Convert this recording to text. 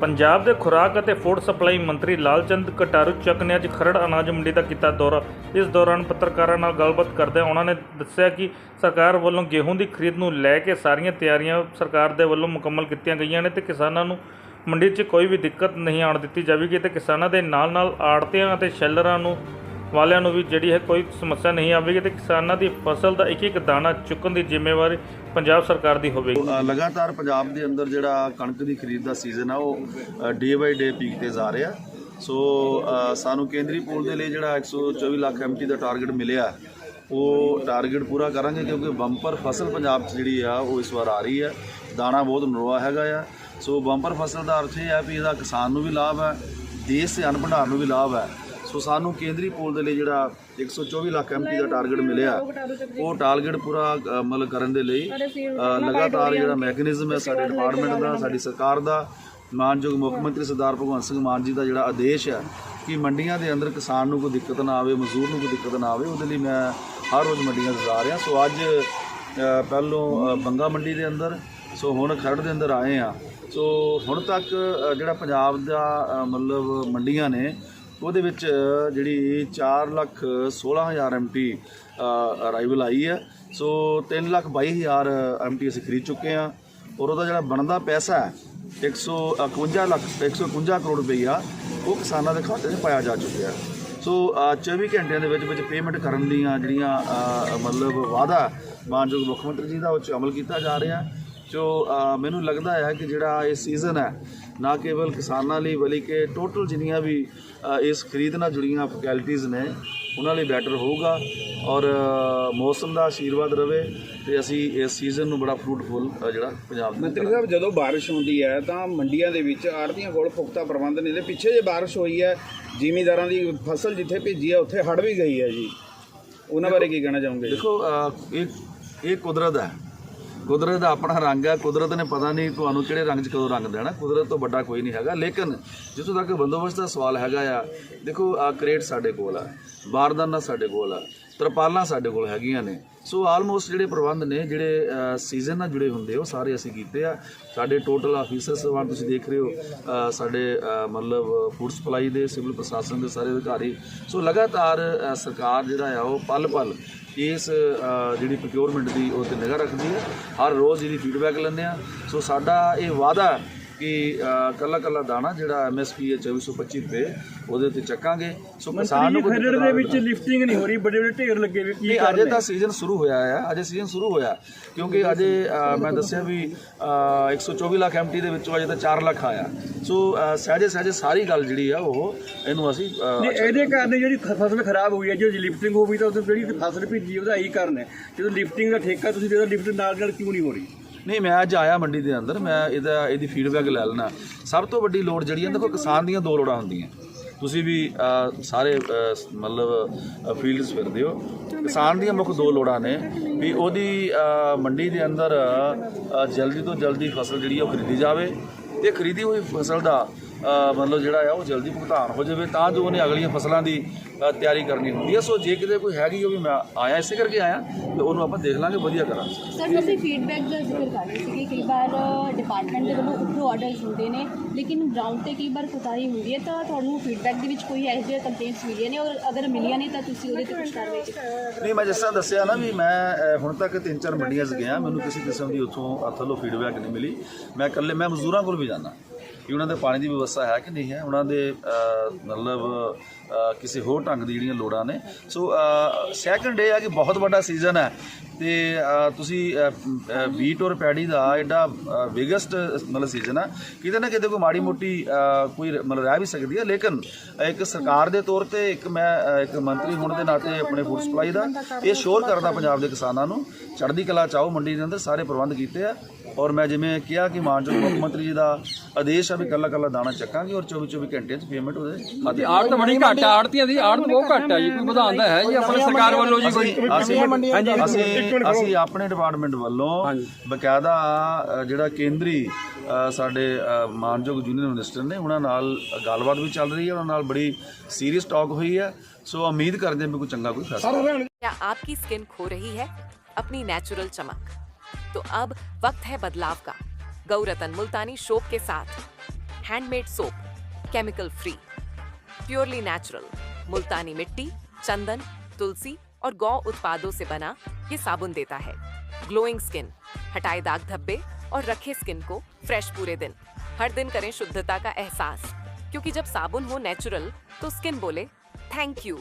ਪੰਜਾਬ ਦੇ ਖੁਰਾਕ ਅਤੇ ਫੂਡ ਸਪਲਾਈ ਮੰਤਰੀ ਲਾਲਚੰਦ ਕਟਾਰੂ ਚੱਕ ਨੇ ਅੱਜ ਖਰੜ ਅਨਾਜ ਮੰਡੀ ਦਾ ਕੀਤਾ ਦੌਰਾ। ਇਸ ਦੌਰਾਨ ਪੱਤਰਕਾਰਾਂ ਨਾਲ ਗੱਲਬਾਤ ਕਰਦਿਆਂ ਉਹਨਾਂ ਨੇ ਦੱਸਿਆ ਕਿ ਸਰਕਾਰ ਵੱਲੋਂ ਗੇਹੂੰ ਦੀ ਖਰੀਦ ਨੂੰ ਲੈ ਕੇ ਸਾਰੀਆਂ ਤਿਆਰੀਆਂ ਸਰਕਾਰ ਦੇ ਵੱਲੋਂ ਮੁਕੰਮਲ ਕੀਤੀਆਂ ਗਈਆਂ ਨੇ ਤੇ ਕਿਸਾਨਾਂ ਨੂੰ ਮੰਡੀ 'ਚ ਕੋਈ ਵੀ ਦਿੱਕਤ ਨਹੀਂ ਆਉਣ ਦਿੱਤੀ ਜਾਵੇਗੀ ਤੇ ਕਿਸਾਨਾਂ ਦੇ ਨਾਲ ਨਾਲ ਆੜਤੀਆਂ ਅਤੇ ਸ਼ੈਲਰਾਂ ਨੂੰ ਵਾਲਿਆਂ ਨੂੰ ਵੀ ਜਿਹੜੀ ਹੈ ਕੋਈ ਸਮੱਸਿਆ ਨਹੀਂ ਆਵੇਗੀ ਤੇ ਕਿਸਾਨਾਂ ਦੀ ਫਸਲ ਦਾ ਇੱਕ ਇੱਕ ਦਾਣਾ ਚੁੱਕਣ ਦੀ ਜ਼ਿੰਮੇਵਾਰੀ ਪੰਜਾਬ ਸਰਕਾਰ ਦੀ ਹੋਵੇਗੀ। ਲਗਾਤਾਰ ਪੰਜਾਬ ਦੇ ਅੰਦਰ ਜਿਹੜਾ ਕਣਕ ਦੀ ਖਰੀਦ ਦਾ ਸੀਜ਼ਨ ਆ, ਉਹ ਡੇ ਬਾਈ ਡੇ ਪੀਕ ਤੇ ਜਾ ਰਿਹਾ। ਸੋ ਸਾਨੂੰ ਕੇਂਦਰੀ ਪੂਲ ਦੇ ਲਈ ਜਿਹੜਾ 124 ਲੱਖ ਐਮਟੀ ਦਾ ਟਾਰਗੇਟ ਮਿਲਿਆ, ਉਹ ਟਾਰਗੇਟ ਪੂਰਾ ਕਰਾਂਗੇ ਕਿਉਂਕਿ ਬੰਪਰ ਫਸਲ ਪੰਜਾਬ 'ਚ ਜਿਹੜੀ ਆ, ਉਹ ਇਸ ਵਾਰ ਆ ਰਹੀ ਹੈ ਦਾਣਾ ਬਹੁਤ ਨਰੋਆ ਹੈਗਾ ਆ। ਸੋ ਬੰਪਰ ਫਸਲ ਦਾ ਅਰਥ ਇਹ ਆ ਵੀ ਇਹਦਾ ਕਿਸਾਨ ਨੂੰ ਵੀ ਲਾਭ ਹੈ ਦੇਸ਼ ਦੇ ਅੰਨ ਭੰਡਾਰ ਨੂੰ ਵੀ ਲਾਭ ਹੈ ਸੋ ਸਾਨੂੰ ਕੇਂਦਰੀ ਪੂਲ ਦੇ ਲਈ ਜਿਹੜਾ 124 ਲੱਖ ਐਮਟੀ ਦਾ ਟਾਰਗੇਟ ਮਿਲਿਆ ਉਹ ਟਾਰਗੇਟ ਪੂਰਾ ਮਤਲਬ ਕਰਨ ਦੇ ਲਈ ਲਗਾਤਾਰ ਜਿਹੜਾ ਮੈਕੈਨਿਜ਼ਮ ਹੈ ਸਾਡੇ ਡਿਪਾਰਟਮੈਂਟ ਦਾ ਸਾਡੀ ਸਰਕਾਰ ਦਾ ਮਾਨਯੋਗ ਮੁੱਖ ਮੰਤਰੀ ਸਰਦਾਰ ਭਗਵੰਤ ਸਿੰਘ ਮਾਨ ਜੀ ਦਾ ਜਿਹੜਾ ਆਦੇਸ਼ ਹੈ ਕਿ ਮੰਡੀਆਂ ਦੇ ਅੰਦਰ ਕਿਸਾਨ ਨੂੰ ਕੋਈ ਦਿੱਕਤ ਨਾ ਆਵੇ ਮਜ਼ਦੂਰ ਨੂੰ ਕੋਈ ਦਿੱਕਤ ਨਾ ਆਵੇ ਉਹਦੇ ਲਈ ਮੈਂ ਹਰ ਰੋਜ਼ ਮੰਡੀਆਂ ਜਾ ਰਿਹਾ। ਸੋ ਅੱਜ ਪਹਿਲੋਂ ਬੰਗਾ ਮੰਡੀ ਦੇ ਅੰਦਰ ਸੋ ਹੁਣ ਖਰੜ ਦੇ ਅੰਦਰ ਆਏ ਆ ਸੋ ਹੁਣ ਤੱਕ ਜਿਹੜਾ ਪੰਜਾਬ ਦਾ ਮਤਲਬ ਮੰਡੀਆਂ ਨੇ ਉਹਦੇ ਵਿੱਚ ਜਿਹੜੀ 4 ਲੱਖ 16000 ਐਮਟੀ ਅਰਾਈਵਲ ਆਈ ਹੈ। ਸੋ 3 ਲੱਖ 22000 ਐਮਟੀ ਅਸੀਂ ਖਰੀਦ ਚੁੱਕੇ ਆ ਔਰ ਉਹਦਾ ਜਿਹੜਾ ਬਣਦਾ ਪੈਸਾ ਹੈ 151 ਲੱਖ 151 ਕਰੋੜ ਰੁਪਈਆ ਉਹ ਕਿਸਾਨਾਂ ਦੇ ਖਾਤੇ 'ਚ ਪਾਇਆ ਜਾ ਚੁੱਕਿਆ ਸੋ ਅ, 24 ਘੰਟਿਆਂ ਦੇ ਵਿੱਚ ਵਿੱਚ ਪੇਮੈਂਟ ਕਰਨ ਦੀਆਂ ਜਿਹੜੀਆਂ ਮਤਲਬ ਵਾਅਦਾ ਮਾਨਯੋਗ ਮੁੱਖ ਮੰਤਰੀ ਜੀ ਦਾ ਉਹ 'ਚ ਅਮਲ ਕੀਤਾ ਜਾ ਰਿਹਾ ਜੋ ਮੈਨੂੰ ਲੱਗਦਾ ਹੈ ਕਿ ਜਿਹੜਾ ਇਹ ਸੀਜ਼ਨ ਹੈ ਨਾ ਕੇਵਲ ਕਿਸਾਨਾਂ ਲਈ ਬਲਕਿ ਕਿ ਟੋਟਲ ਜਿੰਨੀਆਂ ਵੀ ਇਸ ਖਰੀਦ ਨਾਲ ਜੁੜੀਆਂ ਫੈਕਲਟੀਆਂ ਨੇ ਉਹਨਾਂ ਲਈ ਬੈਟਰ ਹੋਊਗਾ ਔਰ ਮੌਸਮ ਦਾ ਆਸ਼ੀਰਵਾਦ ਰਵੇ ਤੇ ਅਸੀਂ ਇਸ ਸੀਜ਼ਨ ਨੂੰ ਬੜਾ ਫਰੂਟਫੁਲ ਜਿਹੜਾ ਪੰਜਾਬ ਦੇ ਮੰਤਰੀ ਸਾਹਿਬ ਜਦੋਂ ਬਾਰਿਸ਼ ਹੁੰਦੀ ਹੈ ਤਾਂ ਮੰਡੀਆਂ ਦੇ ਵਿੱਚ ਆੜਤੀਆਂ ਕੋਲ ਪੁਖਤਾ ਪ੍ਰਬੰਧ ਨਹੀਂ ਨੇ ਪਿੱਛੇ ਜੇ ਬਾਰਿਸ਼ ਹੋਈ ਹੈ ਜ਼ਿਮੀਂਦਾਰਾਂ ਦੀ ਫਸਲ ਜਿੱਥੇ ਭੇਜੀ ਹੈ ਉੱਥੇ ਹੜ ਵੀ ਗਈ ਹੈ ਜੀ। ਉਹਨਾਂ ਬਾਰੇ ਕੀ ਕਹਿਣਾ ਚਾਹੋਗੇ ਦੇਖੋ ਇਹ ਇਹ ਕੁਦਰਤ ਹੈ। ਕੁਦਰਤ ਦਾ ਆਪਣਾ ਰੰਗ ਹੈ ਕੁਦਰਤ ਨੇ ਪਤਾ ਨਹੀਂ ਤੁਹਾਨੂੰ ਕਿਹੜੇ ਰੰਗ 'ਚ ਕਦੋਂ ਰੰਗ ਦੇਣਾ। ਕੁਦਰਤ ਤੋਂ ਵੱਡਾ ਕੋਈ ਨਹੀਂ ਹੈਗਾ, ਲੇਕਿਨ ਜਿੱਥੋਂ ਤੱਕ ਬੰਦੋਬਸਤ ਦਾ ਸਵਾਲ ਹੈਗਾ ਆ, ਦੇਖੋ, ਆ ਕ੍ਰੇਟ ਸਾਡੇ ਕੋਲ ਆ, ਬਾਰਦਾਨਾ ਸਾਡੇ ਕੋਲ ਆ, ਤਰਪਾਲਾਂ ਸਾਡੇ ਕੋਲ ਹੈਗੀਆਂ ਨੇ। ਸੋ ਆਲਮੋਸਟ ਜਿਹੜੇ ਪ੍ਰਬੰਧ ਨੇ, ਜਿਹੜੇ ਸੀਜ਼ਨ ਨਾਲ ਜੁੜੇ ਹੁੰਦੇ ਉਹ ਸਾਰੇ ਅਸੀਂ ਕੀਤੇ ਆ। ਸਾਡੇ ਟੋਟਲ ਆਫੀਸਰਸ ਵਾਂ ਤੁਸੀਂ ਦੇਖ ਰਹੇ ਹੋ ਸਾਡੇ ਮਤਲਬ ਫੂਡ ਸਪਲਾਈ ਦੇ ਸਿਵਲ ਪ੍ਰਸ਼ਾਸਨ ਦੇ ਸਾਰੇ ਅਧਿਕਾਰੀ। ਸੋ ਲਗਾਤਾਰ ਸਰਕਾਰ ਜਿਹੜਾ ਆ, ਉਹ ਪਲ ਪਲ ਇਸ ਜਿਹੜੀ ਪ੍ਰੋਕਿਉਰਮੈਂਟ ਦੀ ਉਹ ਤੇ ਨਿਗਾਹ ਰੱਖਦੀ ਹੈ। ਹਰ ਰੋਜ਼ ਇਹਦੀ ਫੀਡਬੈਕ ਲੈਂਦੇ ਆ ਸੋ ਸਾਡਾ ਇਹ ਵਾਅਦਾ ਕਿ ਕੱਲਾ ਕੱਲਾ ਦਾਣਾ ਜਿਹੜਾ ਐਮਐਸਪੀ ਹੈ 2425 ਰੁਪਏ ਉਹਦੇ ਉੱਤੇ ਚੱਕਾਂਗੇ। ਸੋ ਕਿਸਾਨ ਨੂੰ ਖਰੜ ਦੇ ਵਿੱਚ ਲਿਫਟਿੰਗ ਨਹੀਂ ਹੋ ਰਹੀ ਵੱਡੇ ਵੱਡੇ ਢੇਰ ਲੱਗੇ ਵੇ ਕੀ ਅਜੇ ਤਾਂ ਸੀਜ਼ਨ ਸ਼ੁਰੂ ਹੋਇਆ ਹੈ ਅਜੇ ਸੀਜ਼ਨ ਸ਼ੁਰੂ ਹੋਇਆ। ਕਿਉਂਕਿ ਅਜੇ ਮੈਂ ਦੱਸਿਆ ਵੀ ਅ, 124 ਲੱਖ ਐਮਟੀ ਦੇ ਵਿੱਚੋਂ ਅਜੇ ਤਾਂ 4 ਲੱਖ ਆਇਆ। ਸੋ ਸਹਿਜੇ ਸਹਿਜੇ ਸਾਰੀ ਗੱਲ ਜਿਹੜੀ ਆ ਉਹ ਇਹਨੂੰ ਅਸੀਂ ਨਹੀਂ ਇਹਦੇ ਕਾਰਨ ਜਿਹੜੀ ਫਸਲ ਖਰਾਬ ਹੋਈ ਹੈ ਜੋ ਲਿਫਟਿੰਗ ਹੋ ਗਈ ਤਾਂ ਉਹਦੀ ਜਿਹੜੀ ਫਸਲ ਭੇਜੀ ਉਹਦਾ ਇਹੀ ਕਾਰਨ ਹੈ। ਜਦੋਂ ਲਿਫਟਿੰਗ ਦਾ ਠੇਕਾ ਤੁਸੀਂ ਦੇ ਲਿਫਟ ਨਾਲ ਨਾਲ ਕਿਉਂ ਨਹੀਂ ਹੋ ਰਹੀ? ਨਹੀਂ ਮੈਂ ਅੱਜ ਆਇਆ ਮੰਡੀ ਦੇ ਅੰਦਰ ਮੈਂ ਇਹਦਾ ਇਹਦੀ ਫੀਡਬੈਕ ਲੈ ਲੈਣਾ ਸਭ ਤੋਂ ਵੱਡੀ ਲੋੜ ਜਿਹੜੀ ਹੈ ਦੇਖੋ ਕਿਸਾਨ ਦੀਆਂ ਦੋ ਲੋੜਾਂ ਹੁੰਦੀਆਂ। ਤੁਸੀਂ ਵੀ ਸਾਰੇ ਅ, ਮਤਲਬ ਫੀਲਡਸ ਫਿਰਦੇ ਹੋ। ਕਿਸਾਨ ਦੀਆਂ ਮੁੱਖ ਦੋ ਲੋੜਾਂ ਨੇ ਵੀ ਉਹਦੀ ਮੰਡੀ ਦੇ ਅੰਦਰ ਜਲਦੀ ਤੋਂ ਜਲਦੀ ਫਸਲ ਜਿਹੜੀ ਆ ਉਹ ਖਰੀਦੀ ਜਾਵੇ। ਤੇ ਖਰੀਦੀ ਹੋਈ ਫਸਲ ਦਾ ਮਤਲਬ ਜਿਹੜਾ ਆ ਉਹ ਜਲਦੀ ਭੁਗਤਾਨ ਹੋ ਜਾਵੇ ਤਾਂ ਜੋ ਉਹਨੇ ਅਗਲੀਆਂ ਫਸਲਾਂ ਦੀ ਤਿਆਰੀ ਕਰਨੀ ਹੁੰਦੀ ਹੈ ਸੋ ਜੇ ਕਿਤੇ ਕੋਈ ਹੈਗੀ ਉਹ ਵੀ ਮੈਂ ਆਇਆ ਇਸੇ ਕਰਕੇ ਆਇਆ ਤੇ ਉਹਨੂੰ ਆਪਾਂ ਦੇਖ ਲਾਂਗੇ ਵਧੀਆ ਕਰਾਂਗੇ। ਸਰ ਤੁਸੀਂ ਫੀਡਬੈਕ ਦਾ ਜ਼ਿਕਰ ਕਰ ਰਹੇ ਸੀਗੇ ਕਈ ਵਾਰ ਡਿਪਾਰਟਮੈਂਟ ਦੇ ਵੱਲੋਂ ਉੱਪਰੋਂ ਆਰਡਰਸ ਹੁੰਦੇ ਨੇ ਲੇਕਿਨ ਗਰਾਊਂਡ ਤੇ ਕਈ ਵਾਰ ਕੋਤਾਹੀ ਹੁੰਦੀ ਹੈ ਤਾਂ ਤੁਹਾਨੂੰ ਫੀਡਬੈਕ ਦੇ ਵਿੱਚ ਕੋਈ ਇਹੋ ਜਿਹੇ ਕੰਪਲੇਂਟਸ ਮਿਲੀਆਂ ਨੇ ਔਰ ਅਗਰ ਮਿਲੀਆਂ ਨੇ ਤਾਂ ਤੁਸੀਂ ਉਹਦੇ ਤੇ ਕੁਝ ਕਾਰਵਾਈ ਨਹੀਂ ਮੈਂ ਜਿਸ ਤਰ੍ਹਾਂ ਦੱਸਿਆ ਨਾ ਵੀ ਮੈਂ ਹੁਣ ਤੱਕ ਤਿੰਨ ਚਾਰ ਮੰਡੀਆਂ 'ਚ ਗਿਆ ਮੈਨੂੰ ਕਿਸੇ ਕਿਸਮ ਦੀ ਉੱਥੋਂ ਥੱਲੋਂ ਫੀਡਬੈਕ ਨਹੀਂ ਮਿਲੀ। ਮੈਂ ਇਕੱਲੇ ਮੈਂ ਮਜ਼ਦੂਰਾਂ ਕੋਲ ਵੀ ਜਾਣਾ ਕਿ ਉਹਨਾਂ ਦੇ ਪਾਣੀ ਦੀ ਵਿਵਸਥਾ ਹੈ ਕਿ ਨਹੀਂ ਹੈ? ਉਹਨਾਂ ਦੇ ਮਤਲਬ ਕਿਸੇ ਹੋਰ ਢੰਗ ਦੀ ਜਿਹੜੀਆਂ ਲੋੜਾਂ ਨੇ। ਸੋ ਸੈਕੰਡ ਡੇ ਆ ਕਿ ਬਹੁਤ ਵੱਡਾ ਸੀਜ਼ਨ ਹੈ ਤੇ ਤੁਸੀਂ ਅ, ਵੀਟ ਔਰ ਪੈਡੀ ਦਾ ਐਡਾ ਬਿਗੇਸਟ ਮਤਲਬ ਸੀਜ਼ਨ ਆ। ਕਿਤੇ ਨਾ ਕਿਤੇ ਕੋਈ ਮਾੜੀ ਮੋਟੀ ਕੋਈ ਮਤਲਬ ਰਹਿ ਵੀ ਸਕਦੀ ਹੈ ਲੇਕਿਨ ਇੱਕ ਸਰਕਾਰ ਦੇ ਤੌਰ ਤੇ ਇੱਕ ਮੈਂ ਇੱਕ ਮੰਤਰੀ ਹੋਣ ਦੇ ਨਾਤੇ ਆਪਣੇ ਫੂਡ ਸਪਲਾਈ ਦਾ ਇਹ ਸ਼ੋਰ ਕਰਦਾ ਪੰਜਾਬ ਦੇ ਕਿਸਾਨਾਂ ਨੂੰ ਚੜ੍ਹਦੀ ਕਲਾ ਚਾਹੋ ਮੰਡੀ ਦੇ ਅੰਦਰ ਸਾਰੇ ਪ੍ਰਬੰਧ ਕੀਤੇ ਆ। ਔਰ ਮੈਂ ਜਿਵੇਂ ਕਿਹਾ ਕਿ ਮਾਨਯੋਗ ਮੁੱਖ ਮੰਤਰੀ ਜੀ ਦਾ ਆਦੇਸ਼ ਆ ਵੀ ਕੱਲਾ ਕੱਲਾ ਦਾਣਾ ਚੱਕਾਂਗੇ ਔਰ 24 24 ਘੰਟਿਆਂ 'ਚ ਪੇਮੈਂਟ ਉਹਦੇ ਖਾਤੇ ਆੜਤ ਬੜੀ ਘੱਟ ਆ ਆੜਤੀਆਂ ਦੀ ਆੜਤ ਬਹੁਤ ਘੱਟ ਆ ਜੀ ਕੋਈ ਵਧਾਉਣ ਦਾ ਹੈ ਜੀ ਆਪਣੀ ਸਰਕਾਰ ਵੱਲੋਂ ਜੀ ਕੋਈ ਅਸੀਂ ਅਸੀਂ ਅਸੀਂ ਆਪਣੇ ਡਿਪਾਰਟਮੈਂਟ ਵੱਲੋਂ ਬਕਾਇਦਾ ਅ, ਜਿਹੜਾ ਕੇਂਦਰੀ ਅ, ਸਾਡੇ ਅ, ਮਾਨਯੋਗ ਜੂਨੀਅਰ ਮਿਨਿਸਟਰ ਨੇ ਉਹਨਾਂ ਨਾਲ ਗੱਲਬਾਤ ਵੀ ਚੱਲ ਰਹੀ ਹੈ ਉਹਨਾਂ ਨਾਲ ਬੜੀ ਸੀਰੀਅਸ ਟਾਕ ਹੋਈ ਹੈ ਸੋ ਉਮੀਦ ਕਰਦੇ ਹਾਂ ਵੀ ਕੋਈ ਚੰਗਾ ਕੋਈ ਫੈਸਲਾ क्या आपकी स्किन खो रही है अपनी नेचुरल चमक तो अब वक्त है बदलाव का गौरतन मुल्तानी शोप के साथ handmade soap chemical free purely natural. Multani मिट्टी, चंदन, तुलसी और गौ उत्पादों से बना ये साबुन देता है। ग्लोइंग स्किन, हटाए दाग धब्बे और रखे स्किन को फ्रेश पूरे दिन। हर दिन करें शुद्धता का एहसास, क्योंकि जब साबुन हो नेचुरल तो स्किन बोले, थैंक यू।